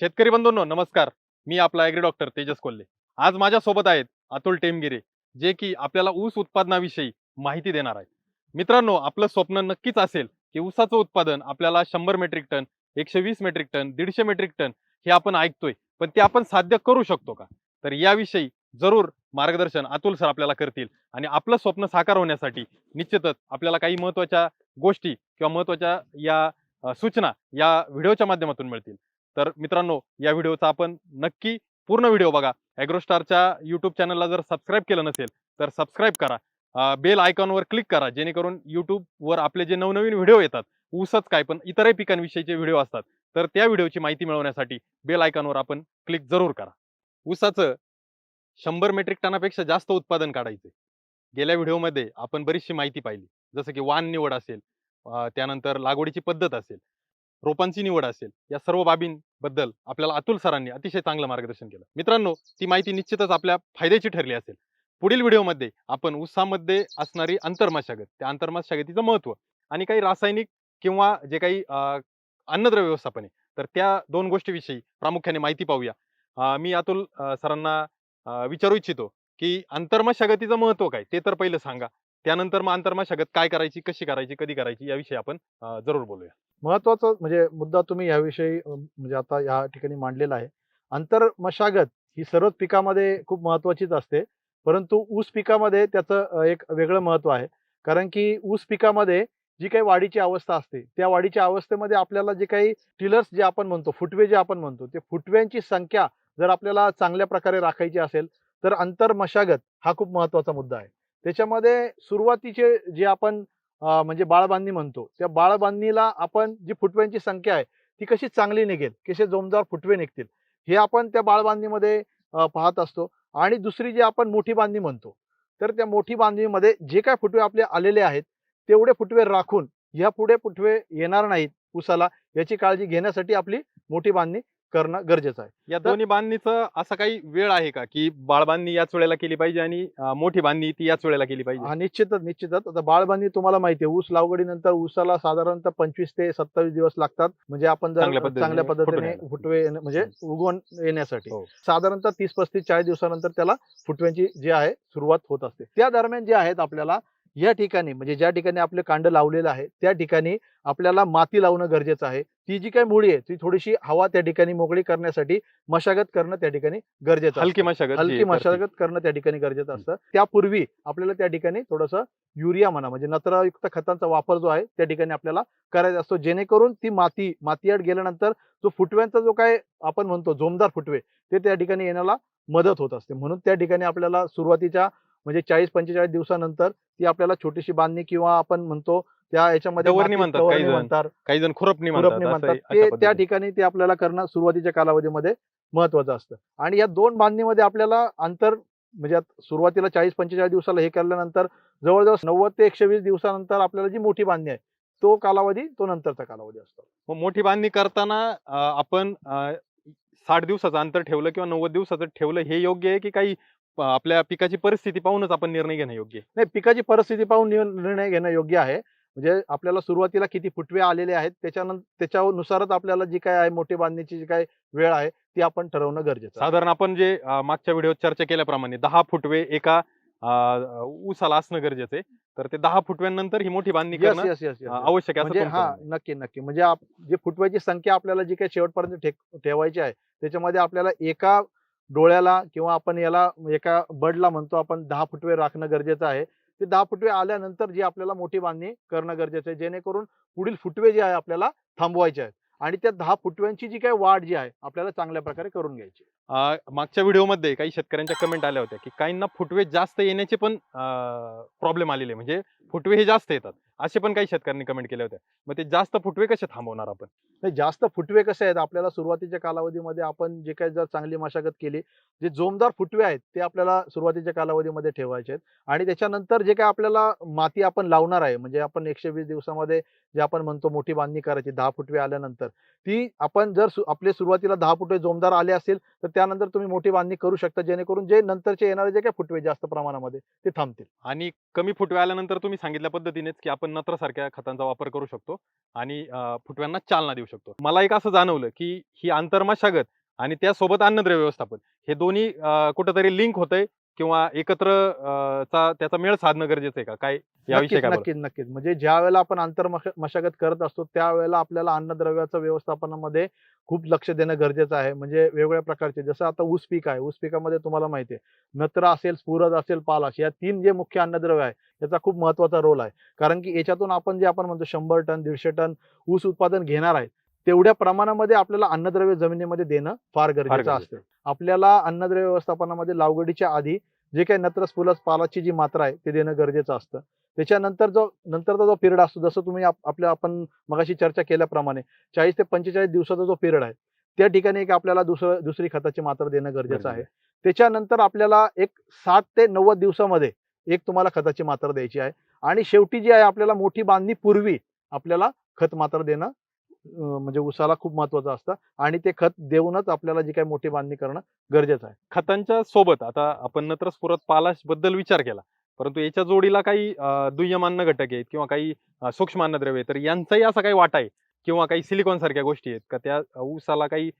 शेतकरी बंधूंनो नमस्कार. मी आपला ॲग्री डॉक्टर तेजस कोल्हे. आज माझ्या सोबत आहेत अतुल टेमगिरे जे की आपल्याला ऊस उत्पादनाविषयी माहिती देणार आहे मित्रांनो आपलं स्वप्न नक्कीच असेल की ऊसाचं उत्पादन आपल्याला शंभर मेट्रिक टन एकशे वीस मेट्रिक टन दीडशे मेट्रिक टन हे आपण ऐकतोय पण ते आपण साध्य करू शकतो का? तर याविषयी जरूर मार्गदर्शन अतुल सर आपल्याला करतील आणि आपलं स्वप्न साकार होण्यासाठी निश्चितच आपल्याला काही महत्त्वाच्या गोष्टी किंवा महत्त्वाच्या या सूचना या व्हिडिओच्या माध्यमातून मिळतील. तर मित्रांनो या व्हिडिओचा आपण नक्की पूर्ण व्हिडिओ बघा. ॲग्रोस्टारच्या यूट्यूब चॅनलला जर सबस्क्राईब केलं नसेल तर सबस्क्राईब करा. बेल आयकॉनवर क्लिक करा जेणेकरून यूट्यूबवर आपले जे नवनवीन व्हिडिओ येतात ऊसच काय पण इतरही पिकांविषयीचे व्हिडिओ असतात तर त्या व्हिडिओची माहिती मिळवण्यासाठी बेल आयकॉनवर आपण क्लिक जरूर करा. ऊसाचं शंभर मेट्रिक टनापेक्षा जास्त उत्पादन काढायचे गेल्या व्हिडिओमध्ये आपण बरीचशी माहिती पाहिली जसं की वाण निवड असेल त्यानंतर लागवडीची पद्धत असेल रोपांची निवड असेल या सर्व बाबींबद्दल आपल्याला अतुल सरांनी अतिशय चांगलं मार्गदर्शन केलं. मित्रांनो ती माहिती निश्चितच आपल्या फायद्याची ठरली असेल. पुढील व्हिडिओमध्ये आपण उसामध्ये असणारी अंतर्मशागत त्या अंतर्मशागतीचं महत्त्व आणि काही रासायनिक किंवा जे काही अं, अन्नद्रव्य व्यवस्थापन आहे तर त्या दोन गोष्टीविषयी प्रामुख्याने माहिती पाहूया. मी अतुल सरांना विचारू इच्छितो की अंतर्मशागतीचं महत्त्व काय ते तर पहिलं सांगा. त्यानंतर मग अंतर्मशागत काय करायची कशी करायची कधी करायची याविषयी आपण जरूर बोलूया. महत्त्वाचा म्हणजे मुद्दा तुम्ही याविषयी म्हणजे आता या ठिकाणी मांडलेला आहे. आंतर मशागत ही सर्वच पिकामध्ये खूप महत्वाचीच असते. परंतु ऊस पिकामध्ये त्याचं एक वेगळं महत्त्व आहे. कारण की ऊस पिकामध्ये जी काही वाढीची अवस्था असते त्या वाढीच्या अवस्थेमध्ये आपल्याला जे काही टिलर्स जे आपण म्हणतो फुटवे जे आपण म्हणतो ते फुटव्यांची संख्या जर आपल्याला चांगल्या प्रकारे राखायची असेल तर आंतर मशागत हा खूप महत्त्वाचा मुद्दा आहे. त्याच्यामध्ये सुरुवातीचे जे आपण म्हणजे बाळबांधणी म्हणतो. त्या बाळबांधणीला आपण जी फुटव्यांची संख्या आहे ती कशी चांगली निघेल? कसे जोमदार फुटवे निघतील? हे आपण त्या बाळबांधणीमध्ये पाहत असतो. आणि दुसरी जी आपण मोठी बांधणी म्हणतो तर त्या मोठी बांधणीमध्ये जे काय फुटवे आपले आलेले आहेत तेवढे फुटवे राखून ह्या पुढे फुटवे येणार नाहीत उसाला याची काळजी घेण्यासाठी आपली मोठी बांधणी करणं गरजेचं आहे या दोन्ही बांधणीचं असा काही वेळ आहे का की बाळ बांधणी याच वेळेला केली पाहिजे आणि मोठी बांधणी ती याच वेळेला केली पाहिजे हा निश्चितच निश्चितच आता बाळबांधणी तुम्हाला माहिती आहे ऊस लागवडीनंतर ऊसाला साधारणतः पंचवीस ते सत्तावीस दिवस लागतात म्हणजे आपण जर चांगल्या पद्धतीने. फुटवे म्हणजे. उगवण येण्यासाठी हो. साधारणतः तीस पस्तीस चाळीस दिवसानंतर त्याला फुटव्यांची जी आहे सुरुवात होत असते त्या दरम्यान जे आहेत आपल्याला या ठिकाणी म्हणजे ज्या ठिकाणी आपले कांड लावलेलं आहे त्या ठिकाणी आपल्याला माती लावणं गरजेचं आहे. ती जी काही मुळी आहे ती थोडीशी हवा त्या ठिकाणी मोकळी करण्यासाठी मशागत करणं त्या ठिकाणी गरजेचं हलकी. मशागत हलकी. मशागत करणं त्या ठिकाणी गरजेचं असतं. त्यापूर्वी आपल्याला त्या ठिकाणी थोडंसं युरिया म्हणा म्हणजे नत्रयुक्त खतांचा वापर जो आहे त्या ठिकाणी आपल्याला करायचा असतो. जेणेकरून ती माती मातीआड गेल्यानंतर जो फुटव्यांचा जो काय आपण म्हणतो जोमदार फुटवे ते त्या ठिकाणी येण्याला मदत होत असते. म्हणून त्या ठिकाणी आपल्याला सुरुवातीच्या म्हणजे चाळीस पंचेचाळीस दिवसानंतर ती आपल्याला छोटीशी बांधणी किंवा आपण म्हणतो त्या याच्यामध्ये म्हणतात काही जण. खुरपणी खुरपणी म्हणतात ते त्या. ठिकाणी ते आपल्याला करणं सुरुवातीच्या कालावधीमध्ये महत्वाचं असतं आणि या दोन बांधणीमध्ये आपल्याला अंतर म्हणजे सुरुवातीला चाळीस पंचेचाळीस दिवसाला हे केल्यानंतर जवळजवळ नव्वद ते एकशे वीस दिवसानंतर आपल्याला जी मोठी बांधणी आहे तो कालावधी तो नंतरचा कालावधी असतो मग मोठी बांधणी करताना आपण साठ दिवसाचं अंतर ठेवलं किंवा नव्वद दिवसाचं ठेवलं हे योग्य आहे की काही आपल्या पिकाची परिस्थिती पाहूनच आपण निर्णय घेणं योग्य आहे नाही पिकाची परिस्थिती पाहून निर- निर्णय घेणं योग्य आहे म्हणजे आपल्याला सुरुवातीला किती फुटवे आलेले आहेत त्याच्यानंतर त्याच्यानुसारच आपल्याला जी काय आहे मोठी बांधणीची जी काय वेळ आहे ती आपण ठरवणं गरजेचं आहे. साधारण आपण जे अं, मागच्या व्हिडिओत चर्चा केल्याप्रमाणे दहा फुटवे एका अं, ऊसाला असणं गरजेचं आहे तर ते दहा फुटव्यानंतर ही मोठी बांधणी Yes, करणं yes, yes, yes, अं, yes. आवश्यक आहे असं म्हणजे तुमचं हा म्हणणं आहे. नक्की नक्की म्हणजे आप- जे फुटव्याची संख्या आपल्याला जी काही शेवटपर्यंत ठेवायची आहे त्याच्यामध्ये आपल्याला एका डोळ्याला किंवा आपण याला एका बडला म्हणतो आपण दहा फुटवे राखणं गरजेचं आहे. ते दहा फुटवे आल्यानंतर जी आपल्याला मोठी बांधणी करणं गरजेचं आहे जेणेकरून पुढील फुटवे जे आहे आपल्याला थांबवायचे आहेत. आणि त्या दहा फुटव्यांची जी काही वाढ जी आहे आपल्याला चांगल्या प्रकारे करून घ्यायची मागच्या व्हिडिओमध्ये काही शेतकऱ्यांच्या कमेंट आल्या होत्या की काहींना फुटवे जास्त येण्याचे पण प्रॉब्लेम आलेले म्हणजे फुटवे हे जास्त येतात. असे पण काही शेतकऱ्यांनी कमेंट केल्या होत्या. मग ते जास्त फुटवे कसे थांबवणार आपण? नाही जास्त फुटवे कसे आहेत? आपल्याला सुरुवातीच्या कालावधीमध्ये आपण जे काही जर चांगली मशागत केली जे जोमदार फुटवे आहेत ते आपल्याला सुरुवातीच्या कालावधीमध्ये ठेवायचे आहेत. आणि त्याच्यानंतर जे काय आपल्याला माती आपण लावणार आहे म्हणजे आपण एकशे वीस दिवसामध्ये जे आपण म्हणतो मोठी बांधणी करायची दहा फुटवे आल्यानंतर ती आपण जर आपले सुरुवातीला दहा फुटवे जोमदार आले असेल तर त्यानंतर तुम्ही मोठी बांधणी करू शकता जेणेकरून जे नंतरचे येणारे जे काही फुटवे जास्त प्रमाणामध्ये ते थांबतील. आणि कमी फुटवे आल्यानंतर तुम्ही सांगितल्या पद्धतीनेच की आपण नत्रसारख्या खतांचा वापर करू शकतो आणि फुटव्यांना चालना देऊ शकतो. मला एक असं जाणवलं की ही आंतरमशागत आणि त्यासोबत अन्नद्रव्य व्यवस्थापन हे दोन्ही कुठंतरी लिंक होतंय. किंवा एकत्र चा त्याचा मेळ साधणं गरजेचं आहे का? काय याविषयी नक्कीच काय? नक्कीच नक्कीच. म्हणजे ज्या वेळेला आपण आंतर मश- मशागत करत असतो त्यावेळेला आपल्याला अन्नद्रव्याचं व्यवस्थापनामध्ये खूप लक्ष देणं गरजेचं आहे. म्हणजे वेगवेगळ्या प्रकारचे जसं आता ऊस पीक आहे. ऊस पिकामध्ये तुम्हाला माहिती आहे नत्र असेल स्फुरद असेल पालाश या तीन जे मुख्य अन्नद्रव्य आहे याचा खूप महत्त्वाचा रोल आहे. कारण की याच्यातून आपण जे आपण म्हणतो शंभर टन दीडशे टन ऊस उत्पादन घेणार आहे तेवढ्या प्रमाणामध्ये आपल्याला अन्नद्रव्य जमिनीमध्ये देणं फार गरजेचं असतं. आपल्याला अन्नद्रव्य व्यवस्थापनामध्ये लागवडीच्या आधी जे काही नत्र स्फुलस पालाची जी मात्रा आहे ते देणं गरजेचं असतं. त्याच्यानंतर जो नंतरचा जो पिरियड असतो जसं तुम्ही आप- आपल्या आपण मगाशी चर्चा केल्याप्रमाणे चाळीस ते पंचेचाळीस दिवसाचा जो पिरियड आहे त्या ठिकाणी एक आपल्याला दुसरं दुसरी खताची मात्रा देणं गरजेचं आहे. त्याच्यानंतर आपल्याला एक साठ ते नव्वद दिवसामध्ये एक तुम्हाला खताची मात्रा द्यायची आहे. आणि शेवटी जी आहे आपल्याला मोठी बांधणी पूर्वी आपल्याला खत मात्रा देणं म्हणजे उसाला खूप महत्वाचं असतं आणि ते खत देऊनच आपल्याला जी काही मोठी बांधणी करणं गरजेचं आहे. खतांच्या सोबत आता आपण नत्र स्फुरत पालाशबद्दल विचार केला परंतु याच्या जोडीला काही दुय्यम अन्न घटक आहेत किंवा काही सूक्ष्म अन्नद्रव्य आहेत तर यांचाही असा काही वाटा आहे किंवा काही सिलिकॉन सारख्या गोष्टी आहेत का त्या ऊसाला काही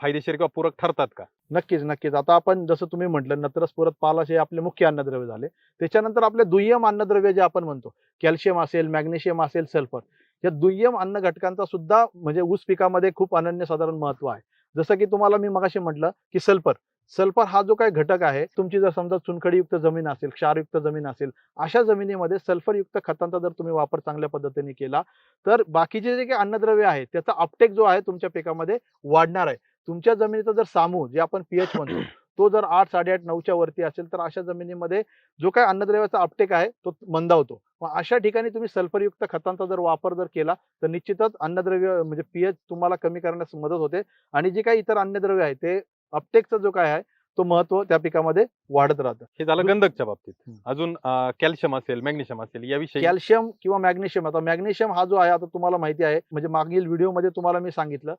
फायदेशीर किंवा पूरक ठरतात का? नक्कीच नक्कीच. आता आपण जसं तुम्ही म्हटलं नत्रस्फुरत पालाश हे आपले मुख्य अन्नद्रव्य झाले. त्याच्यानंतर आपले दुय्यम अन्नद्रव्य जे आपण म्हणतो कॅल्शियम असेल मॅग्नेशियम असेल सल्फर. या दुय्यम अन्न घटकांचा सुद्धा म्हणजे ऊस पिकामध्ये खूप अनन्यसाधारण महत्त्व आहे. जसं की तुम्हाला मी मगाशी म्हटलं की सल्फर. सल्फर हा जो काही घटक आहे तुमची जर समजा चुनखडीयुक्त जमीन असेल क्षारयुक्त जमीन असेल अशा जमिनीमध्ये सल्फरयुक्त खतांचा जर तुम्ही वापर चांगल्या पद्धतीने केला तर बाकीचे जे काही अन्नद्रव्य आहे त्याचा अपटेक जो आहे तुमच्या पिकामध्ये वाढणार आहे. तुमच्या जमिनीचा जर सामू जे आपण पीएच म्हणतो तो जर आठ साडेआठ नऊच्या वरती असेल तर अशा जमिनीमध्ये जो काही अन्नद्रव्याचा अपटेक आहे तो मंदावतो. मग अशा ठिकाणी तुम्ही सल्फरयुक्त खतांचा जर वापर जर केला तर निश्चितच अन्नद्रव्य म्हणजे पीएच तुम्हाला कमी करण्यास मदत होते आणि जे काही इतर अन्नद्रव्य आहे ते अपटेकचा जो काय आहे तो महत्त्व त्या पिकामध्ये वाढत राहतं. हे झालं गंधकच्या बाबतीत. अजून कॅल्शियम असेल मॅग्नेशियम असेल याविषयी? कॅल्शियम किंवा मॅग्नेशियम. आता मॅग्नेशियम हा जो आहे आता तुम्हाला माहिती आहे. म्हणजे मागील व्हिडिओमध्ये तुम्हाला मी सांगितलं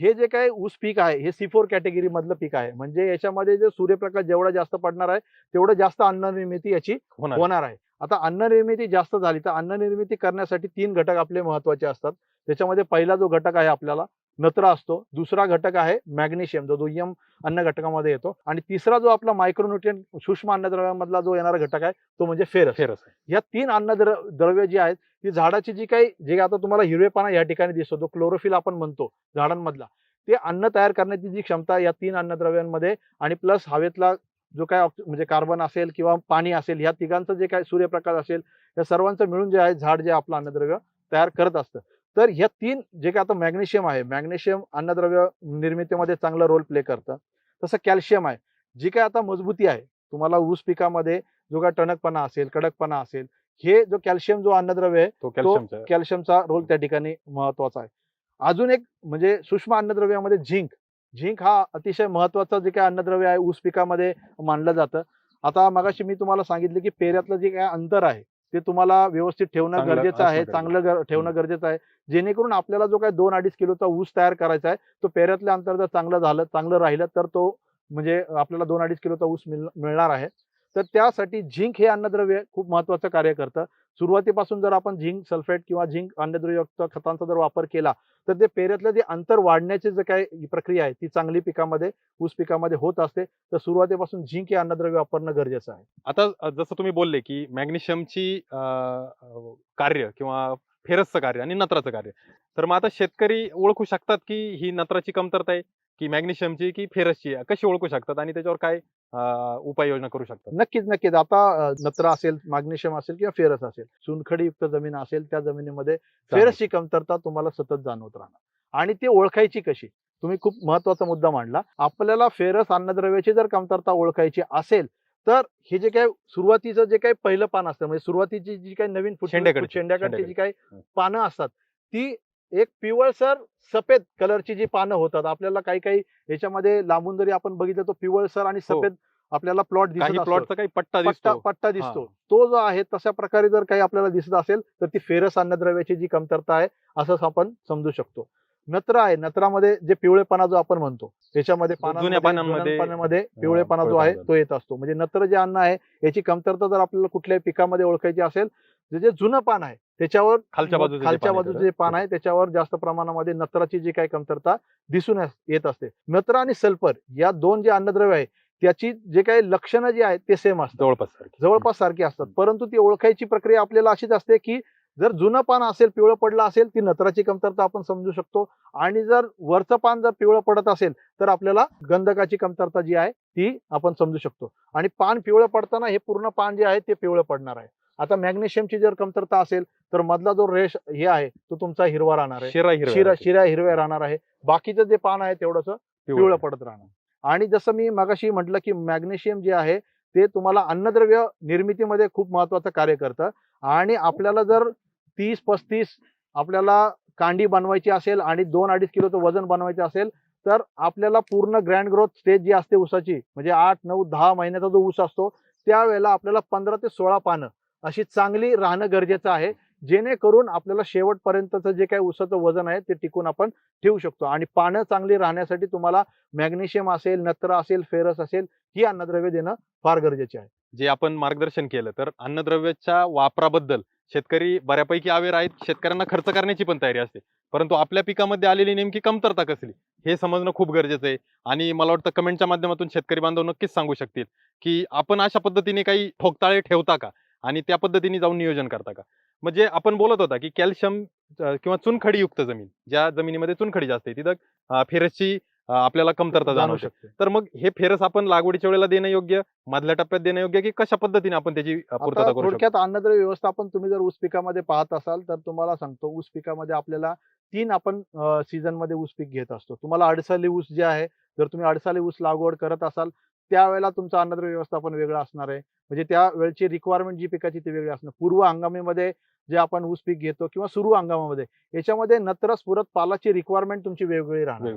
हे जे काही ऊस पीक आहे हे सी फोर कॅटेगरी मधलं पीक आहे. म्हणजे याच्यामध्ये जे सूर्यप्रकाश जेवढा जास्त पडणार आहे तेवढं जास्त अन्न निर्मिती याची होणार होणार आहे. आता अन्न निर्मिती जास्त झाली तर अन्न निर्मिती करण्यासाठी तीन घटक आपले महत्त्वाचे असतात. त्याच्यामध्ये पहिला जो घटक आहे आपल्याला नत्र असतो. दुसरा घटक आहे मॅग्नेशियम जो दुय्यम अन्न घटकामध्ये येतो. आणि तिसरा जो आपला मायक्रोन्युट्रियन सूक्ष्म अन्नद्रव्यामधला जो येणारा घटक आहे तो म्हणजे फेरस. फेरस आहे. या तीन अन्नद्र द्रव्य जी आहेत ती झाडाची जी काही जे आता तुम्हाला हिरवेपणा या ठिकाणी दिसतो जो क्लोरोफिल आपण म्हणतो झाडांमधला ते अन्न तयार करण्याची जी क्षमता या तीन अन्नद्रव्यांमध्ये आणि प्लस हवेतला जो काय म्हणजे कार्बन असेल किंवा पाणी असेल ह्या तिघांचं जे काय सूर्यप्रकाश असेल या सर्वांचं मिळून जे आहे झाड जे आपलं अन्नद्रव्य तयार करत असतं. तर ह्या तीन जे काय आता मॅग्नेशियम आहे मॅग्नेशियम अन्नद्रव्य निर्मितीमध्ये चांगला रोल प्ले करतं. तसं कॅल्शियम आहे. जी काय आता मजबूती आहे तुम्हाला ऊस पिकामध्ये जो काय टणकपणा असेल कडकपणा असेल हे जो कॅल्शियम जो अन्नद्रव्य आहे तो कॅल्शियमचा कॅल्शियमचा रोल त्या ठिकाणी महत्त्वाचा आहे. अजून एक म्हणजे सूक्ष्म अन्नद्रव्यामध्ये झिंक. झिंक हा अतिशय महत्त्वाचा जे काय अन्नद्रव्य आहे ऊस पिकामध्ये मानलं जातं. आता मगाशी मी तुम्हाला सांगितलं की पेऱ्यातलं जे काय अंतर आहे ते तुम्हाला व्यवस्थित ठेवणं गरजेचं आहे चांगलं ठेवणं गरजेचं आहे. जेणेकरून आपल्याला जो काय दोन अडीच किलोचा ऊस तयार करायचा आहे तो पेऱ्यातलं अंतर जर चांगलं झालं चांगलं राहिलं तर तो म्हणजे आपल्याला दोन अडीच किलोचा ऊस मिळ- मिळणार आहे. तर त्यासाठी झिंक हे अन्नद्रव्य खूप महत्वाचं कार्य करतं. सुरुवातीपासून जर आपण झिंक सल्फेट किंवा झिंक अन्नद्रव्ययुक्त खतांचा जर वापर केला तर ते पेऱ्यातलं जे अंतर वाढण्याची जे काही प्रक्रिया आहे ती चांगली पिकामध्ये ऊस पिकामध्ये होत असते. तर सुरुवातीपासून झिंक हे अन्नद्रव्य वापरणं गरजेचं आहे. आता जसं तुम्ही बोलले की मॅग्नेशियमची कार्य किंवा फेरसचं कार्य आणि नत्राचं कार्य. तर मग आता शेतकरी ओळखू शकतात की ही नत्राची कमतरता आहे की मॅग्नेशियमची की फेरसची आहे कशी ओळखू शकतात आणि त्याच्यावर काय उपाययोजना करू शकतात? नक्कीच नक्कीच. आता नत्र असेल मॅग्नेशियम असेल किंवा फेरस असेल चुनखडीयुक्त जमीन असेल त्या जमिनीमध्ये फेरसची कमतरता तुम्हाला सतत जाणवत राहणार. आणि ती ओळखायची कशी? तुम्ही खूप महत्त्वाचा मुद्दा मांडला. आपल्याला फेरस अन्नद्रव्याची जर कमतरता ओळखायची असेल तर हे जे काय सुरुवातीचं जे काही पहिलं पान असतं म्हणजे सुरुवातीची जी काही नवीन शेंड्याकडची, जी काही. पानं असतात ती एक पिवळसर सफेद कलरची जी पानं होतात आपल्याला काही काही याच्यामध्ये लांबून जरी आपण बघितलं तो पिवळसर आणि हो. सफेद आपल्याला प्लॉट दिसत. प्लॉटचा काही पट्टा पट्टा दिसतो पट्टा दिसतो. तो जो आहे तशा प्रकारे जर काही आपल्याला दिसत असेल तर ती फेरस अन्नद्रव्याची जी कमतरता आहे असंच आपण समजू शकतो नत्र आहे नत्रामध्ये जे पिवळेपणा जो आपण म्हणतो त्याच्यामध्ये पानांमध्ये- पिवळेपणा जो आहे तो येत असतो. म्हणजे नत्र जे अन्न आहे याची कमतरता जर आपल्याला कुठल्याही पिकामध्ये ओळखायची असेल जे जे जुनं पान आहे त्याच्यावर खालच्या बाजूचं जे खालच्या पान आहे बाजूचे जे पान आहे त्याच्यावर जास्त प्रमाणामध्ये नत्राची जी काही कमतरता दिसून येत असते. नत्र आणि सल्फर या दोन जे अन्नद्रव्य आहे त्याची जे काही लक्षणं जी आहेत ते सेम असतात. जवळपास. जवळपास सारखी असतात. परंतु ती ओळखायची प्रक्रिया आपल्याला अशीच असते की जर जुनं पान असेल पिवळं पडलं असेल ती नत्राची कमतरता आपण समजू शकतो. आणि जर वरचं पान जर पिवळं पडत असेल तर आपल्याला गंधकाची कमतरता जी आहे ती आपण समजू शकतो. आणि पान पिवळं पडताना हे पूर्ण पान जे आहे ते पिवळं पडणार आहे. आता मॅग्नेशियमची जर कमतरता असेल तर मधला जो रेश हे आहे तो तुमचा हिरवा राहणार आहे. शिरा शिरा. शिरा हिरव्या राहणार आहे. बाकीचं जे पान आहे तेवढंच पिवळं पडत राहणार. आणि जसं मी मगाशी म्हटलं की मॅग्नेशियम जे आहे ते तुम्हाला अन्नद्रव्य निर्मितीमध्ये खूप महत्वाचं कार्य करतं. आणि आपल्याला जर तीस पस्तीस आपल्याला कांडी बनवायची असेल आणि दोन अडीच किलोचं वजन बनवायचं असेल तर आपल्याला पूर्ण ग्रँड ग्रोथ स्टेज जी असते ऊसाची म्हणजे आठ नऊ दहा महिन्याचा जो ऊस असतो त्यावेळेला आपल्याला पंधरा ते सोळा पानं अशी चांगली राहणं गरजेचं आहे. जेणेकरून आपल्याला शेवटपर्यंतचं जे काही उसाचं वजन आहे ते टिकून आपण ठेवू शकतो. आणि पानं चांगली राहण्यासाठी तुम्हाला मॅग्नेशियम असेल नत्र असेल फेरस असेल ही अन्नद्रव्य देणं फार गरजेचे आहे. जे आपण मार्गदर्शन केलं तर अन्नद्रव्याच्या वापराबद्दल शेतकरी बऱ्यापैकी अवेअर आहेत. शेतकऱ्यांना खर्च करण्याची पण तयारी असते. परंतु आपल्या पिकामध्ये आलेली नेमकी कमतरता कसली हे समजणं खूप गरजेचं आहे. आणि मला वाटतं कमेंटच्या माध्यमातून शेतकरी बांधव नक्कीच सांगू शकतील की आपण अशा पद्धतीने काही ठोकताळे ठेवता का? आणि त्या पद्धतीने जाऊन नियोजन करता का? म्हणजे आपण बोलत होता की कॅल्शियम किंवा चुनखडीयुक्त जमीन ज्या जमिनीमध्ये चुनखडी जास्त आहे तिथं फेरसची आपल्याला कमतरता जाणू जाणवू शकते. तर मग हे फेरस आपण लागवडीच्या वेळेला देणं योग्य मधल्या टप्प्यात देणं योग्य की कशा पद्धतीने आपण त्याची पूर्तता करू थोडक्यात अन्नद्रव्य व्यवस्थापन तुम्ही जर ऊस पिकामध्ये पाहत असाल तर तुम्हाला सांगतो ऊस पिकामध्ये आपल्याला तीन आपण सीझनमध्ये ऊस पीक घेत असतो. तुम्हाला अडसाली ऊस जे आहे जर तुम्ही अडसाली ऊस लागवड करत असाल त्यावेळेला तुमचं अन्नद्रव्य व्यवस्थापन वेगळं असणार आहे. म्हणजे त्या वेळची रिक्वायरमेंट जी पिकाची ती वेगळी असणार. पूर्व हंगामीमध्ये जे आपण ऊस पीक घेतो किंवा सुरू हंगामामध्ये याच्यामध्ये नत्र स्फुरत पालाची रिक्वायरमेंट तुमची वेगवेगळी राहणार.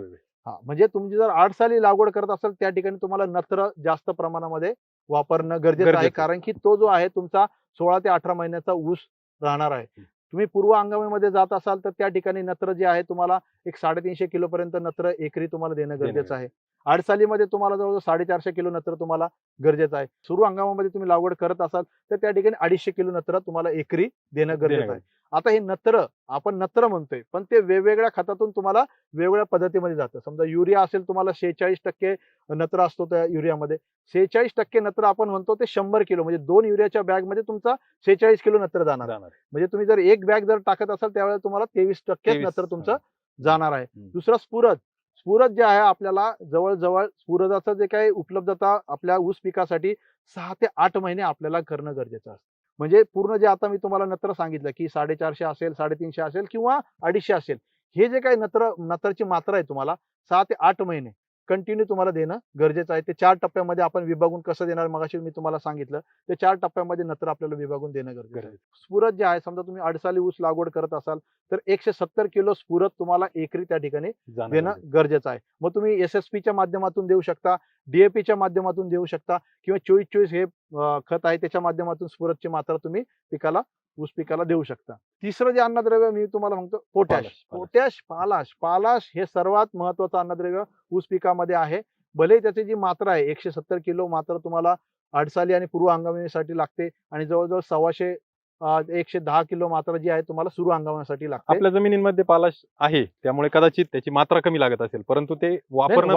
हा म्हणजे तुम्ही जर आठ साली लागवड करत असाल त्या ठिकाणी तुम्हाला नत्र जास्त प्रमाणामध्ये वापरणं गरजेचं आहे. कारण की तो जो आहे तुमचा सोळा ते अठरा महिन्याचा ऊस राहणार आहे. तुम्ही पूर्व हंगामामध्ये जात असाल तर त्या ठिकाणी नत्र जे आहे तुम्हाला एक साडेतीनशे किलो पर्यंत नत्र एकरी तुम्हाला देणं गरजेचं आहे. आडसालीमध्ये तुम्हाला जवळजवळ साडेचारशे किलो नत्र तुम्हाला गरजेचं आहे. सुरू हंगामामध्ये तुम्ही लागवड करत असाल तर त्या ठिकाणी अडीचशे किलो नत्र तुम्हाला एकरी देणं गरजेचं आहे. आता हे नत्र आपण नत्र म्हणतोय पण ते वेगवेगळ्या खतातून तुम्हाला वेगवेगळ्या पद्धतीमध्ये जातं. समजा युरिया असेल तुम्हाला शेहेचाळीस टक्के नत्र असतो त्या युरियामध्ये. शेहेचाळीस टक्के नत्र आपण म्हणतो ते शंभर किलो म्हणजे दोन युरियाच्या बॅगमध्ये तुमचा शेहेचाळीस किलो नत्र जाणार. जाणार. म्हणजे तुम्ही जर एक बॅग जर टाकत असाल त्यावेळेला तुम्हाला तेवीस टक्के 23, नत्र तुमचं. जाणार आहे. दुसरा स्फुरद. स्फुरद जे आहे आपल्याला जवळजवळ स्फुरदाचं जे काही उपलब्धता आपल्या ऊस पिकासाठी सहा ते आठ महिने आपल्याला करणं गरजेचं असतं. म्हणजे पूर्ण जे आता मी तुम्हाला नत्र सांगितलं की साडेचारशे असेल साडेतीनशे असेल किंवा अडीचशे असेल हे जे काही नत्र नत्रची मात्रा आहे तुम्हाला सहा ते आठ महिने. कंटिन्यू तुम्हाला देणं गरजेचं आहे. ते चार टप्प्यामध्ये आपण विभागून कसं देणार मगाशी मी तुम्हाला सांगितलं. ते चार टप्प्यामध्ये नत्र आपल्याला विभागून देणं गरजेचं आहे. स्फुरत जे आहे समजा तुम्ही अडसाली ऊस लागवड करत असाल तर एकशे सत्तर किलो स्फुरत तुम्हाला एकरी त्या ठिकाणी देणं गरजेचं. आहे. मग तुम्ही एस एस च्या माध्यमातून देऊ शकता डीएपीच्या माध्यमातून देऊ शकता किंवा चोवीस चोवीस हे खत आहे त्याच्या माध्यमातून स्फुरतची मात्रा तुम्ही पिकाला ऊस पिकाला देऊ शकता. तिसरं जे अन्नद्रव्य मी तुम्हाला म्हणतो पोटॅश. पोटॅश पालाश. पालाश हे सर्वात महत्वाचं अन्नद्रव्य ऊस पिकामध्ये आहे. भले त्याची जी मात्रा आहे एकशे सत्तर किलो मात्रा तुम्हाला अडसाली आणि पूर्व हंगामासाठी लागते आणि जवळजवळ सव्वाशे एकशे दहा किलो मात्रा जी आहे तुम्हाला सुरू हंगामासाठी लागते. आपल्या जमिनींमध्ये पालाश आहे त्यामुळे कदाचित त्याची मात्रा कमी लागत असेल परंतु ते वापरणं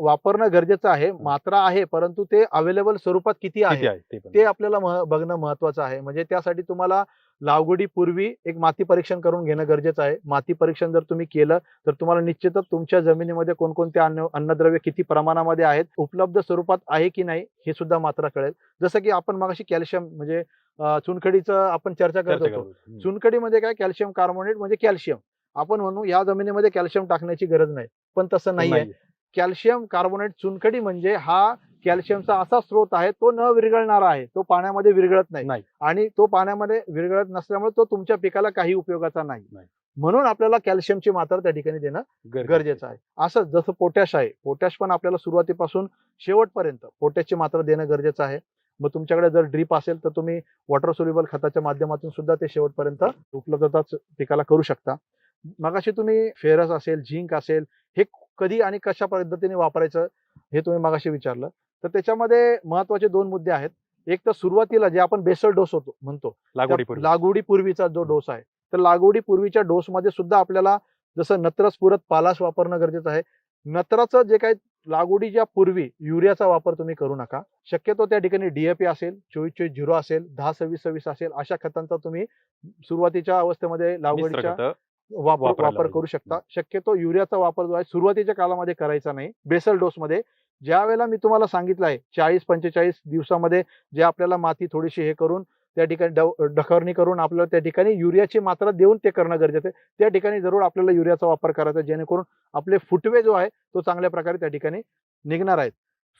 वापरणं गरजेचं आहे. मात्रा आहे परंतु ते अवेलेबल स्वरूपात किती आहे ते आपल्याला बघणं महत्वाचं आहे. म्हणजे त्यासाठी तुम्हाला लागवडीपूर्वी एक माती परीक्षण करून घेणं गरजेचं आहे. माती परीक्षण जर तुम्ही केलं तर तुम्हाला निश्चितच तुमच्या जमिनीमध्ये कोणकोणते अन्न अन्नद्रव्य किती प्रमाणामध्ये आहेत उपलब्ध स्वरूपात आहे की नाही हे सुद्धा मात्रा कळेल. जसं की आपण मगाशी कॅल्शियम म्हणजे चुनखडीचं आपण चर्चा करत होतो. चुनखडीमध्ये काय कॅल्शियम कार्बोनेट म्हणजे कॅल्शियम. आपण म्हणू या जमिनीमध्ये कॅल्शियम टाकण्याची गरज नाही पण तसं नाहीये. नाही. कॅल्शियम कार्बोनेट चुनखडी म्हणजे हा कॅल्शियमचा असा स्रोत आहे तो न विरघळणारा आहे तो पाण्यामध्ये विरघळत नाही. आणि तो पाण्यामध्ये विरघळत नसल्यामुळे तो तुमच्या पिकाला काही उपयोगाचा नाही. म्हणून आपल्याला कॅल्शियमची मात्रा त्या ठिकाणी देणं गरजेचं गरजेचं आहे. असं जसं पोटॅश आहे पोटॅश पण आपल्याला सुरुवातीपासून शेवटपर्यंत पोटॅशची मात्रा देणं गरजेचं आहे. मग तुमच्याकडे जर ड्रीप असेल तर तुम्ही वॉटर सोल्युबल खताच्या माध्यमातून सुद्धा ते शेवटपर्यंत उपलब्धता पिकाला करू शकता. मगाशी तुम्ही फेरस असेल झिंक असेल हे कधी आणि कशा पद्धतीने वापरायचं हे तुम्ही मगाशी विचारलं. तर त्याच्यामध्ये महत्त्वाचे दोन मुद्दे आहेत. एक तर सुरुवातीला जे आपण बेसल डोस होतो म्हणतो लागवडीपूर्वीचा जो डोस आहे तर लागवडीपूर्वीच्या डोसमध्ये सुद्धा आपल्याला जसं नत्रस पुरत पालाश वापरणं गरजेचं आहे. नत्राचं जे काही लागवडीच्या पूर्वी युरियाचा वापर तुम्ही करू नका. शक्यतो त्या ठिकाणी डीएपी असेल चोवीस चोवीस झिरो असेल दहा सव्वीस सव्वीस असेल अशा खतांचा तुम्ही सुरुवातीच्या अवस्थेमध्ये लागवडीच्या वापर वापर. करू शकता. शक्यतो युरियाचा वापर जो आहे सुरुवातीच्या कालामध्ये करायचा नाही. बेसल डोस मध्ये ज्या वेळेला मी तुम्हाला सांगितलं आहे चाळीस पंचेचाळीस दिवसामध्ये जे आपल्याला माती थोडीशी हे करून त्या ठिकाणी डखरणी करून आपल्याला त्या ठिकाणी युरियाची मात्रा देऊन ते करणं गरजेचं आहे. त्या ठिकाणी जरूर आपल्याला युरियाचा वापर करायचा आहे, जेणेकरून आपले फुटवे जो आहे तो चांगल्या प्रकारे त्या ठिकाणी निघणार आहेत.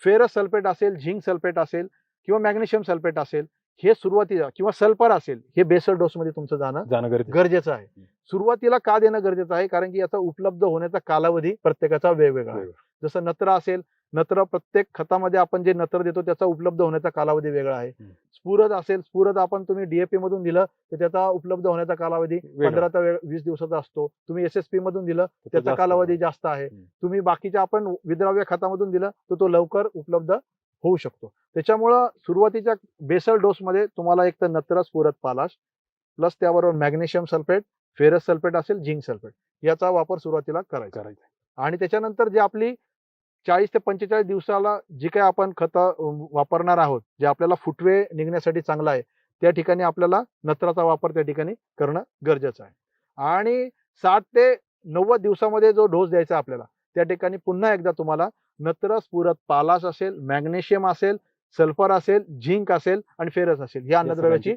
फेरस सल्फेट असेल झिंक सल्फेट असेल किंवा मॅग्नेशियम सल्फेट असेल हे सुरुवातीला किंवा सल्फर असेल हे बेसल डोस मध्ये तुमचं जाणं जाणं गरजेचं आहे. सुरुवातीला का देणं गरजेचं आहे? कारण की याचा उपलब्ध होण्याचा कालावधी प्रत्येकाचा वेगवेगळा आहे. जसं नत्र असेल नत्र प्रत्येक खतामध्ये आपण जे नत्र देतो त्याचा उपलब्ध होण्याचा कालावधी वेगळा आहे. स्फुरद असेल स्फुरद आपण तुम्ही डीएपी मधून दिलं तर त्याचा उपलब्ध होण्याचा कालावधी. पंधरा ते वीस दिवसाचा असतो. तुम्ही एस एस पी मधून दिलं त्याचा कालावधी जास्त आहे. तुम्ही बाकीच्या आपण विद्राव्य खतामधून दिलं तर तो लवकर उपलब्ध होऊ शकतो. त्याच्यामुळं सुरुवातीच्या बेसल डोस मध्ये तुम्हाला एक तर नत्र स्फुरद पालाश प्लस त्याबरोबर मॅग्नेशियम सल्फेट फेरस सल्फेट असेल झिंक सल्फेट याचा वापर सुरुवातीला करायचा. करायचं आणि त्याच्यानंतर जे आपली चाळीस ते पंचेचाळीस दिवसाला जी काही आपण खतं वापरणार आहोत जे आपल्याला फुटवे निघण्यासाठी चांगलं आहे त्या ठिकाणी आपल्याला नत्राचा वापर त्या ठिकाणी करणं गरजेचं आहे आणि साठ ते नव्वद दिवसामध्ये जो डोस द्यायचा आपल्याला त्या ठिकाणी पुन्हा एकदा तुम्हाला नत्र स्फुरत पालाश असेल मॅग्नेशियम असेल सल्फर असेल झिंक असेल आणि फेरस असेल या अन्नद्रव्याची.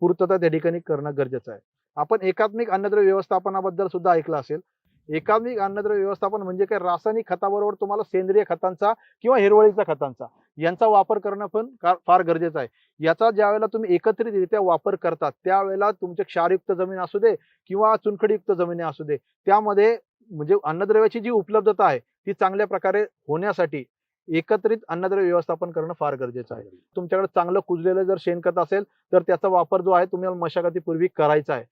पूर्तता त्या ठिकाणी करणं गरजेचं आहे आपण एकात्मिक अन्नद्रव्य व्यवस्थापनाबद्दल सुद्धा ऐकलं असेल एकात्मिक अन्नद्रव्य व्यवस्थापन म्हणजे काय? रासायनिक खताबरोबर तुम्हाला सेंद्रिय खतांचा किंवा हिरवळीच्या खतांचा यांचा वापर करणं पण का- फार गरजेचं आहे. याचा ज्या वेळेला तुम्ही एकत्रितरित्या वापर करतात त्यावेळेला तुमचे क्षारयुक्त जमीन असू दे किंवा चुनखडीयुक्त जमिनी असू दे त्यामध्ये म्हणजे अन्नद्रव्याची जी उपलब्धता आहे ती चांगल्या प्रकारे होण्यासाठी एकत्रित अन्नद्रव्य व्यवस्थापन करणं फार गरजेचं आहे. तुमच्याकडे चांगलं कुजलेलं जर शेणखत असेल तर त्याचा वापर जो आहे तुम्हाला मशागतीपूर्वी करायचा आहे.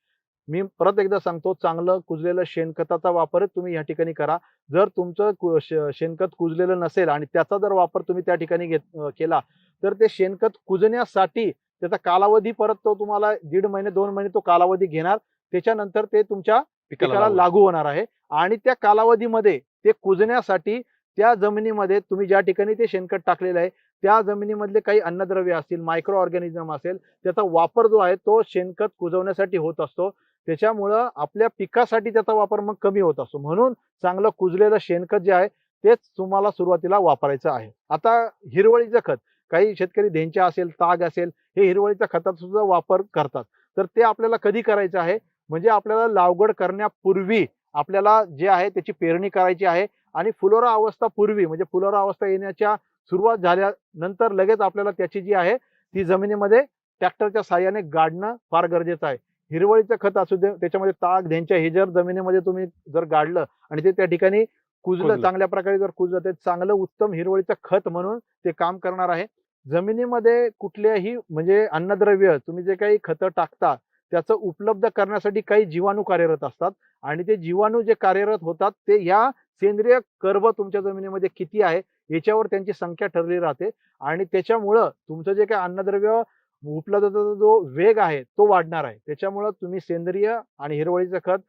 मी परत एकदा सांगतो चांगलं कुजलेलं शेणखताचा वापर तुम्ही या ठिकाणी करा. जर तुमचं शेणखत कुजलेलं नसेल आणि त्याचा जर वापर तुम्ही त्या ठिकाणी घेत केला तर ते शेणखत कुजण्यासाठी त्याचा कालावधी परत तो तुम्हाला दीड महिने दोन महिने तो कालावधी घेणार. त्याच्यानंतर ते तुमच्या पिकाला. लागू होणार. आहे. आणि त्या कालावधीमध्ये ते कुजण्यासाठी त्या जमिनीमध्ये तुम्ही ज्या ठिकाणी ते शेणखत टाकलेलं आहे त्या जमिनीमधले काही अन्नद्रव्य असतील मायक्रो ऑर्गॅनिझम असेल त्याचा वापर जो आहे तो शेणखत कुजवण्यासाठी होत असतो. त्याच्यामुळं आपल्या पिकासाठी त्याचा वापर मग कमी होत असतो. म्हणून चांगलं कुजलेलं शेणखत जे आहे तेच तुम्हाला सुरुवातीला वापरायचं आहे. आता हिरवळीचं खत काही शेतकरी धेंच्या असेल ताग असेल हे हिरवळीच्या खताचा सुद्धा वापर करतात. तर ते आपल्याला कधी करायचं आहे? म्हणजे आपल्याला लागवड करण्यापूर्वी आपल्याला जे आहे त्याची पेरणी करायची आहे आणि फुलोरा अवस्था पूर्वी म्हणजे फुलोरा अवस्था येण्याच्या सुरुवात झाल्यानंतर लगेच आपल्याला त्याची जी आहे ती जमिनीमध्ये ट्रॅक्टरच्या साह्याने गाडणं फार गरजेचं आहे. हिरवळीचं खत असू दे त्याच्यामध्ये ताक धेंच्या हे जर जमिनीमध्ये तुम्ही जर गाडलं आणि ते त्या ठिकाणी कुजलं. चांगल्या प्रकारे जर कुजलं ते चांगलं उत्तम हिरवळीचं खत म्हणून ते काम करणार आहे. जमिनीमध्ये कुठल्याही म्हणजे अन्नद्रव्य तुम्ही जे काही खतं टाकता त्याचं उपलब्ध करण्यासाठी काही जीवाणू कार्यरत असतात. आणि ते जीवाणू जे कार्यरत होतात ते ह्या सेंद्रिय कर्ब तुमच्या जमिनीमध्ये किती आहे याच्यावर त्यांची संख्या ठरली राहते. आणि त्याच्यामुळं तुमचं जे काही अन्नद्रव्य उपलब्धतेचा जो वेग आहे तो वाढणार आहे. त्याच्यामुळं तुम्ही सेंद्रिय आणि हिरवळीचं खत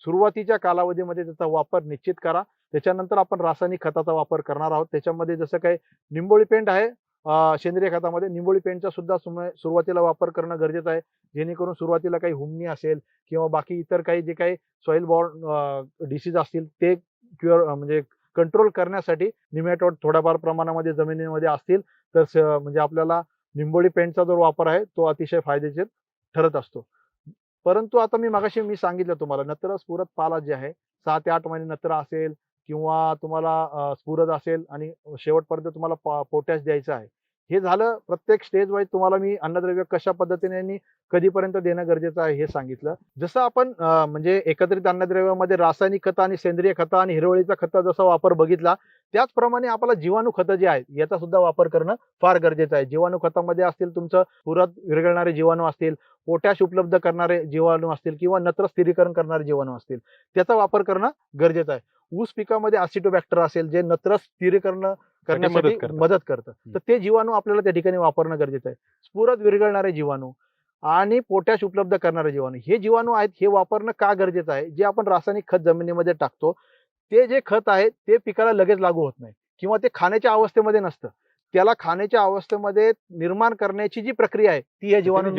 सुरुवातीच्या कालावधीमध्ये त्याचा वापर निश्चित करा. त्याच्यानंतर आपण रासायनिक खताचा वापर करणार आहोत. त्याच्यामध्ये जसं काही निंबोळी पेंट आहे सेंद्रिय खतामध्ये निंबोळी पेंटचा सुद्धा सुरुवातीला वापर करणं गरजेचं आहे. जेणेकरून सुरुवातीला काही हुमणी असेल किंवा बाकी इतर काही जे काही सॉइल बॉर्न डिसीज असतील ते क्युअर म्हणजे कंट्रोल करण्यासाठी निमॅटोड थोड्याफार प्रमाणामध्ये जमिनीमध्ये असतील. तर स- म्हणजे आपल्याला निंबोळी पेंटचा जो वापर आहे तो अतिशय फायदेशीर ठरत असतो. परंतु आता मी मागाशी मी सांगितलं तुम्हाला नत्र स्फुरत पाला जे आहे सहा ते आठ महिने नत्र असेल किंवा तुम्हाला स्फुरद असेल आणि शेवटपर्यंत तुम्हाला पोटॅश द्यायचं आहे हे झालं प्रत्येक स्टेज वाईज तुम्हाला मी अन्नद्रव्य कशा पद्धतीने आणि कधीपर्यंत देणं गरजेचं आहे हे सांगितलं. जसं आपण म्हणजे एकत्रित अन्नद्रव्यामध्ये रासायनिक खतं आणि सेंद्रिय खतं आणि हिरवळीचा खतं जसा वापर बघितला त्याचप्रमाणे आपल्याला जीवाणू खतं जे आहेत याचा सुद्धा वापर करणं फार गरजेचं आहे. जीवाणू खतामध्ये असतील तुमचं पुरात विरघळणारे जीवाणू असतील पोटॅश उपलब्ध करणारे जीवाणू असतील किंवा नत्र स्थिरीकरण करणारे जीवाणू असतील त्याचा वापर करणं गरजेचं आहे. ऊस पिकामध्ये असिटोबॅक्टर असेल जे नत्र स्थिरीकरण करण्यासाठी मदत करतं. तर ते जीवाणू आपल्याला त्या ठिकाणी वापरणं गरजेचं आहे. स्फुरत विरघळणारे जीवाणू आणि पोटॅश उपलब्ध करणारे जीवाणू हे जीवाणू आहेत हे वापरणं का गरजेचं आहे? जे आपण रासायनिक खत जमिनीमध्ये टाकतो ते जे खत आहे ते पिकाला लगेच लागू होत नाही किंवा ते खाण्याच्या अवस्थेमध्ये नसतं. त्याला खाण्याच्या अवस्थेमध्ये निर्माण करण्याची जी प्रक्रिया आहे ती या जीवाणू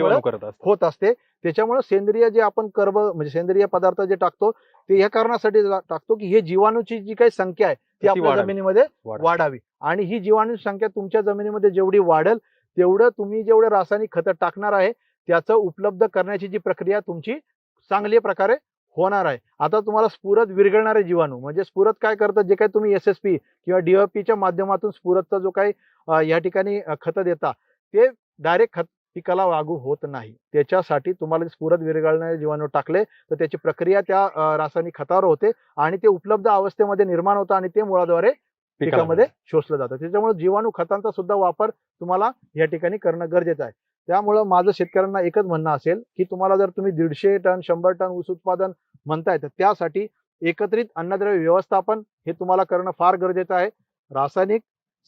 होत असते त्याच्यामुळे सेंद्रिय जे आपण कर्ब म्हणजे सेंद्रिय पदार्थ जे टाकतो ते ह्या कारणासाठी टाकतो की हे जीवाणूची जी काही संख्या आहे ती आपल्या. जमिनीमध्ये वाढ. वाढावी आणि ही जीवाणूची संख्या तुमच्या जमिनीमध्ये जेवढी वाढेल तेवढं तुम्ही जेवढं रासायनिक खतं टाकणार आहे त्याचं उपलब्ध करण्याची जी प्रक्रिया तुमची चांगल्या प्रकारे होणार आहे. आता तुम्हाला स्फुरत विरघळणारे जीवाणू म्हणजे स्फुरत काय करतं जे काही तुम्ही एस एस पी किंवा डीओपीच्या माध्यमातून स्फुरतचा जो काही या ठिकाणी खतं देता ते डायरेक्ट खत पिकाला लागू होत नाही. त्याच्यासाठी तुम्हाला स्फुरत विरघळणारे जीवाणू टाकले तर त्याची प्रक्रिया त्या रासायनिक खतावर होते आणि ते उपलब्ध अवस्थेमध्ये निर्माण होतं आणि ते मुळाद्वारे पिकामध्ये शोषलं जातं. त्याच्यामुळे जीवाणू खतांचा सुद्धा वापर तुम्हाला या ठिकाणी करणं गरजेचं आहे. त्यामुळं माझं शेतकऱ्यांना एकच म्हणणं असेल की तुम्हाला जर तुम्ही दीडशे टन शंभर टन ऊस उत्पादन म्हणताय तर त्यासाठी एकत्रित अन्नद्रव्य व्यवस्थापन हे तुम्हाला करणं फार गरजेचं आहे. रासायनिक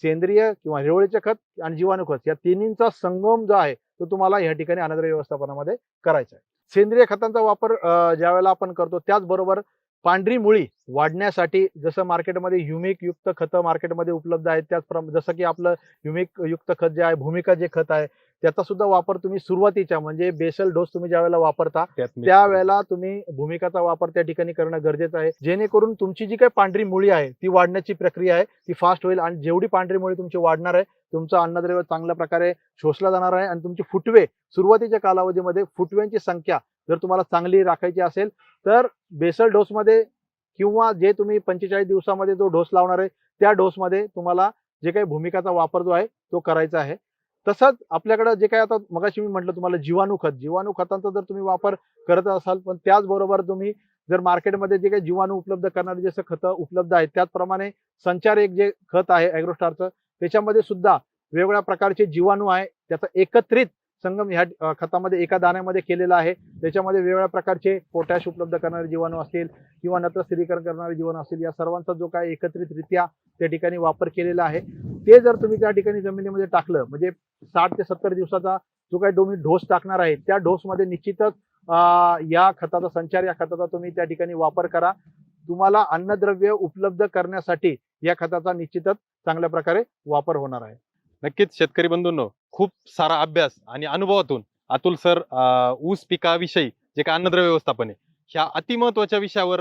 सेंद्रिय किंवा हिरवळीचे खत आणि जीवाणू खत या तिन्हींचा संगम जो आहे तो तुम्हाला या ठिकाणी अन्नद्रव्य व्यवस्थापनामध्ये करायचा आहे. सेंद्रिय खतांचा वापर ज्यावेळेला ज्या वेळेला आपण करतो त्याचबरोबर पांढरी मुळी वाढण्यासाठी जसं मार्केटमध्ये ह्युमिक युक्त खतं मार्केटमध्ये उपलब्ध आहेत त्याचप्रमाणे जसं की आपलं ह्युमिक युक्त खत जे आहे भूमिका जे खत आहे त्याचा सुद्धा वापर तुम्ही सुरुवातीच्या म्हणजे बेसल डोस तुम्ही ज्या वेळेला वापरता त्यावेळेला तुम्ही भूमिकाचा वापर त्या ठिकाणी करणं गरजेचं आहे. जेणेकरून तुमची जी काही पांढरी मुळी आहे ती वाढण्याची प्रक्रिया आहे ती फास्ट होईल आणि जेवढी पांढरी मुळी तुमची वाढणार आहे तुमचं अन्नद्रव्य चांगल्या प्रकारे शोषला जाणार आहे आणि तुमची फुटवे सुरुवातीच्या कालावधीमध्ये फुटव्यांची संख्या जर तुम्हाला चांगली राखायची असेल तर बेसल डोसमध्ये किंवा जे तुम्ही पंचेचाळीस दिवसामध्ये जो डोस लावणार आहे त्या डोसमध्ये तुम्हाला जे काही भूमिकाचा वापर जो आहे तो करायचा आहे. तसंच आपल्याकडे जे काही आता मगाशी मी म्हटलं तुम्हाला जीवाणू खत जीवाणू खतांचा जर तुम्ही वापर करत असाल पण त्याचबरोबर तुम्ही जर मार्केटमध्ये जे काही जीवाणू उपलब्ध करणारे जसं खतं उपलब्ध आहेत त्याचप्रमाणे संचार एक जे खत आहे ॲग्रोस्टारचं त्याच्यामध्ये सुद्धा वेगवेगळ्या प्रकारचे जीवाणू आहे त्याचा एकत्रित संगम ह्या खतामध्ये एका दाण्यामध्ये केलेला आहे. त्याच्यामध्ये वेगवेगळ्या प्रकारचे पोटॅश उपलब्ध करणारे जीवाणू असतील किंवा नत्र स्थिरीकरण करणारे जीवाणू असतील या सर्वांचा जो काय एकत्रितरित्या त्या ठिकाणी वापर केलेला आहे. ते जर तुम्ही त्या ठिकाणी जमिनीमध्ये टाकलं म्हणजे साठ ते सत्तर दिवसाचा जो काही तुम्ही ढोस टाकणार आहे त्या ढोसमध्ये निश्चितच या खताचा संचार या खताचा तुम्ही त्या ठिकाणी वापर करा. तुम्हाला अन्नद्रव्य उपलब्ध करण्यासाठी या खताचा निश्चितच चांगल्या प्रकारे वापर होणार आहे. नक्कीच शेतकरी बंधूंनो खूप सारा अभ्यास आणि अनुभवातून अतुल सर ऊस पिकाविषयी जे काय अन्नद्रव्य व्यवस्थापन आहे ह्या अतिमहत्वाच्या विषयावर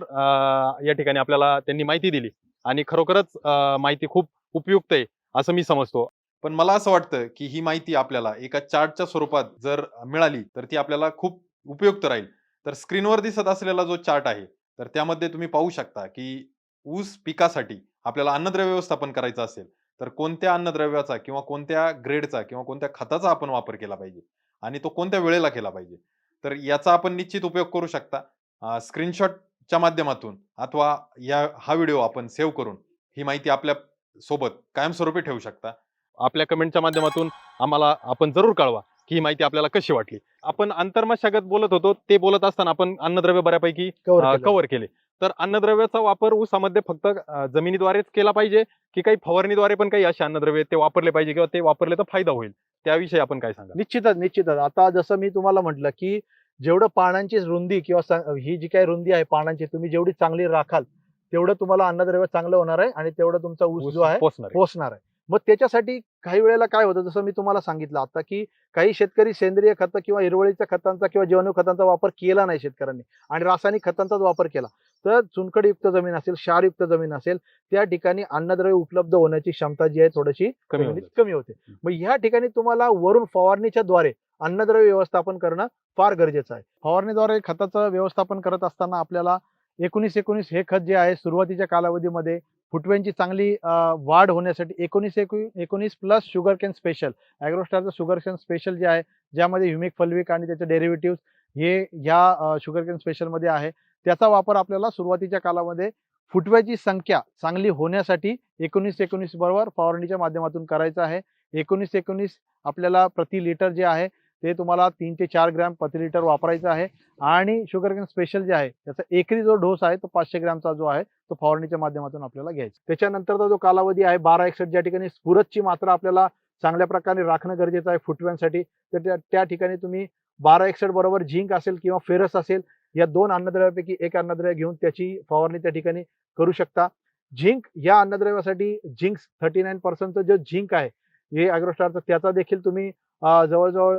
या ठिकाणी आपल्याला त्यांनी माहिती दिली आणि खरोखरच माहिती खूप उपयुक्त आहे असं मी समजतो. पण मला असं वाटतं की ही माहिती आपल्याला एका चार्टच्या स्वरूपात जर मिळाली तर ती आपल्याला खूप उपयुक्त राहील. तर स्क्रीनवर दिसत असलेला जो चार्ट आहे तर त्यामध्ये तुम्ही पाहू शकता की ऊस पिकासाठी आपल्याला अन्नद्रव्य व्यवस्थापन करायचं असेल तर कोणत्या अन्नद्रव्याचा किंवा कोणत्या ग्रेडचा किंवा कोणत्या खताचा आपण वापर केला पाहिजे? आणि तो कोणत्या वेळेला केला पाहिजे? तर याचा आपण निश्चित उपयोग करू शकता. स्क्रीनशॉटच्या माध्यमातून अथवा या हा व्हिडिओ आपण सेव्ह करून ही माहिती आपल्यासोबत कायमस्वरूपी ठेवू शकता. आपल्या कमेंटच्या माध्यमातून आम्हाला आपण जरूर कळवा की ही माहिती आपल्याला कशी वाटली. आपण आंतरमशागत बोलत होतो ते बोलत असताना आपण अन्नद्रव्य बऱ्यापैकी कव्हर केलं. तर अन्नद्रव्याचा वापर ऊसामध्ये फक्त जमिनीद्वारेच केला पाहिजे की काही फवारणीद्वारे पण काही असे अन्नद्रव्य ते वापरले पाहिजे किंवा ते वापरले तर फायदा होईल? त्याविषयी आपण काय सांगा निश्चितच निश्चितच. आता जसं मी तुम्हाला म्हटलं की जेवढं पानांची रुंदी किंवा ही जी काही रुंदी आहे पानांची तुम्ही जेवढी चांगली राखाल तेवढं तुम्हाला अन्नद्रव्य चांगलं होणार आहे आणि तेवढं तुमचा ऊस जो आहे पोचणार आहे. मग त्याच्यासाठी काही वेळेला काय होतं? जसं मी तुम्हाला सांगितलं आता की काही शेतकरी सेंद्रिय खतं किंवा हिरवळीच्या खतांचा किंवा जीवाणू खतांचा वापर केला नाही शेतकऱ्यांनी आणि रासायनिक खतांचाच वापर केला. तर चुनखडयुक्त जमीन असेल क्षारयुक्त जमीन असेल त्या ठिकाणी अन्नद्रव्य उपलब्ध होण्याची क्षमता जी आहे थोडीशी कमी. कमी होते. मग ह्या ठिकाणी तुम्हाला वरून फवारणीच्या द्वारे अन्नद्रव्य व्यवस्थापन करणं फार गरजेचं आहे. फवारणीद्वारे खताचं व्यवस्थापन करत असताना आपल्याला एकोणीस एकोणीस हे खत जे आहे सुरुवातीच्या कालावधीमध्ये फुटव्यांची चांगली वाढ होण्यासाठी एकोणीस एकोणीस प्लस शुगर कॅन स्पेशल ॲग्रोस्टारचं शुगर कॅन स्पेशल जे आहे ज्यामध्ये ह्युमिक फल्विक आणि त्याचे डेरिव्हेटिव्ह हे ह्या शुगर कॅन स्पेशलमध्ये आहे. त्याचा वापर आपल्याला सुरुवातीच्या कालामध्ये फुटव्याची संख्या चांगली होण्यासाठी एकोणीस एकोणीस बरोबर फवारणीच्या माध्यमातून करायचं आहे. एकोणीस एकोणीस आपल्याला प्रति लिटर जे आहे ते तुम्हाला तीन ते चार ग्रॅम प्रति लिटर वापरायचं आहे. आणि शुगर कॅन स्पेशल जे आहे त्याचा एकरी जो डोस आहे तो पाचशे ग्रॅमचा जो आहे तो फवारणीच्या माध्यमातून आपल्याला घ्यायचा. त्याच्यानंतरचा जो कालावधी आहे बारा एकसठ ज्या ठिकाणी स्फुरतची मात्रा आपल्याला चांगल्या प्रकारे राखणं गरजेचं आहे फुटव्यांसाठी तर त्या त्या ठिकाणी तुम्ही बारा एकसठ बरोबर झिंक असेल किंवा फेरस असेल या दोन अन्नद्रव्यापैकी एक अन्नद्रव्य घेऊन त्याची फवारणी त्या ठिकाणी करू शकता. झिंक या अन्नद्रव्यासाठी झिंक थर्टी नाईन पर्सेंटचं जे झिंक आहे हे अॅग्रोस्टारचं त्याचा देखील तुम्ही जवळजवळ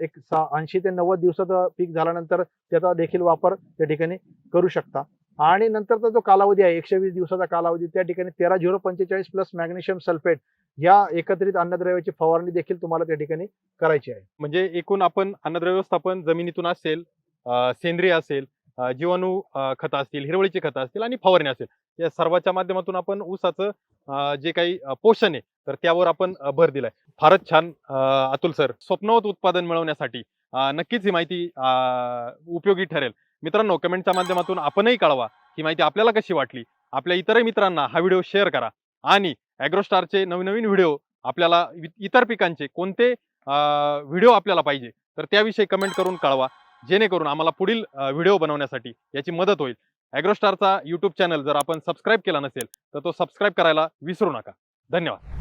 एक ऐंशी ते नव्वद दिवसाचं पीक झाल्यानंतर त्याचा देखील वापर त्या ठिकाणी करू शकता. आणि नंतरचा जो कालावधी आहे एकशे वीस दिवसाचा कालावधी त्या ठिकाणी तेरा झिरो पंचेचाळीस प्लस मॅग्नेशियम सल्फेट या एकत्रित अन्नद्रव्याची फवारणी देखील तुम्हाला त्या ठिकाणी करायची आहे. म्हणजे एकूण आपण अन्नद्रव्य व्यवस्थापन जमिनीतून असेल सेंद्रिय असेल जीवाणू खत खतं असतील हिरवळीची खतं असतील आणि फवारणी असेल या सर्वाच्या माध्यमातून आपण ऊसाचं जे काही पोषण आहे तर त्यावर आपण भर दिलाय. फारच छान अतुल सर स्वप्नवत उत्पादन मिळवण्यासाठी नक्कीच ही माहिती उपयोगी ठरेल. मित्रांनो कमेंटच्या माध्यमातून आपणही कळवा ही माहिती आपल्याला कशी वाटली. आपल्या इतरही मित्रांना हा व्हिडिओ शेअर करा. आणि ॲग्रोस्टारचे नवीन नवीन व्हिडिओ आपल्याला इतर पिकांचे कोणते व्हिडिओ आपल्याला पाहिजे तर त्याविषयी कमेंट करून कळवा. जेणेकरून आम्हाला पुढील व्हिडिओ बनवण्यासाठी याची मदत होईल. ॲग्रोस्टारचा यूट्यूब चॅनल जर आपण सबस्क्राईब केला नसेल तर तो सबस्क्राईब करायला विसरू नका. धन्यवाद.